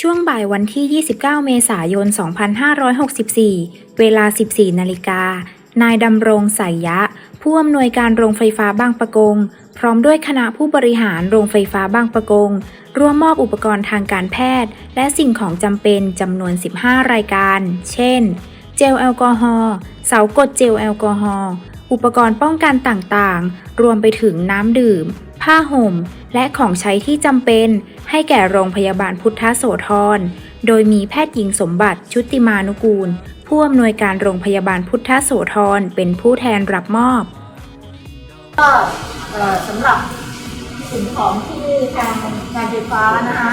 ช่วงบ่ายวันที่ 29 เมษายน 2564 เวลา 14 นาฬิกา นายดำรงสายยะ ผู้อำนวยการโรงไฟฟ้าบางปะกง พร้อมด้วยคณะผู้บริหารโรงไฟฟ้าบางปะกง ร่วมมอบอุปกรณ์ทางการแพทย์ และสิ่งของจำเป็นจำนวน 15 รายการ เช่น เจลแอลกอฮอล์ เสากดเจลแอลกอฮอล์ อุปกรณ์ป้องกันต่างๆ รวมไปถึงน้ำดื่ม ผ้าห่ม และของใช้ที่จำเป็นให้แก่โรงพยาบาลพุทธโสธร โดยมีแพทย์หญิงสมบัติชุติมานุกูล ผู้อำนวยการโรงพยาบาลพุทธโสธรเป็นผู้แทนรับมอบ ก็สำหรับสิ่งของที่ทางการไฟฟ้านะคะ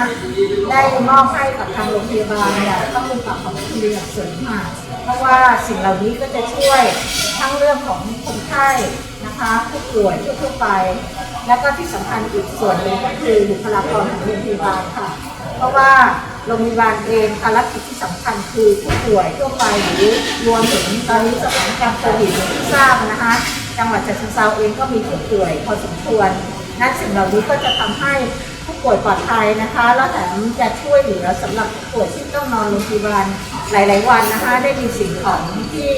ได้มอบให้กับทางโรงพยาบาลเนี่ยต้องเป็นฝากของคุณอย่างสูงค่ะเพราะว่าสิ่งเหล่านี้ก็จะช่วยทั้งเรื่องของคนไข้นะคะผู้ป่วยทั่วไป แล้วก็ที่สำคัญอีกส่วนหนึ่งก็คือบุคลากรของโรงพยาบาลค่ะ เพราะว่าโรงพยาบาลเองภารกิจที่สำคัญคือผู้ป่วยทั่วไปหรือรวมถึงตอนนี้สถานการณ์โควิดที่ทราบนะคะจังหวัดฉะเชิงเทราเองก็มีผู้ป่วยพอสมควรนั่นสิ่งเหล่านี้ก็จะทำให้ผู้ป่วยปลอดภัยนะคะ แล้วแถมจะช่วยเหลือสำหรับผู้ป่วยที่ต้องนอนโรงพยาบาลหลาย ๆ วันนะคะ ได้มีสิ่งของที่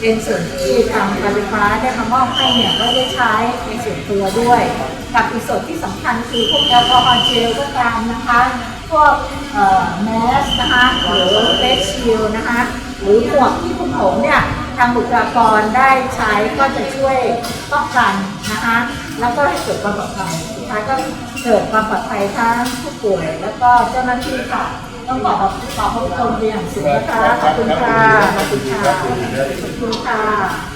เป็นส่วนที่ทางการไฟฟ้าได้มามอบให้เนี่ยก็ได้ใช้ในส่วนตัวด้วยกับอีกส่วนที่สำคัญคือพวกแอลกอฮอล์เจลก็ตามนะคะ พวกเอ่อแมสนะคะหรือเฟสชิลนะคะหรือหมวกที่พวกผมเนี่ยทางบุคลากรได้ใช้ก็จะช่วยป้องกันนะคะ แล้วก็ให้เกิดความปลอดภัย สุดท้ายก็เกิดความปลอดภัยทั้งผู้ป่วย แล้วก็เจ้าหน้าที่ค่ะ ต้องขอขอบขอบคุณเป็นอย่างสูงนะคะขอบคุณค่ะขอบคุณค่ะขอบคุณค่ะ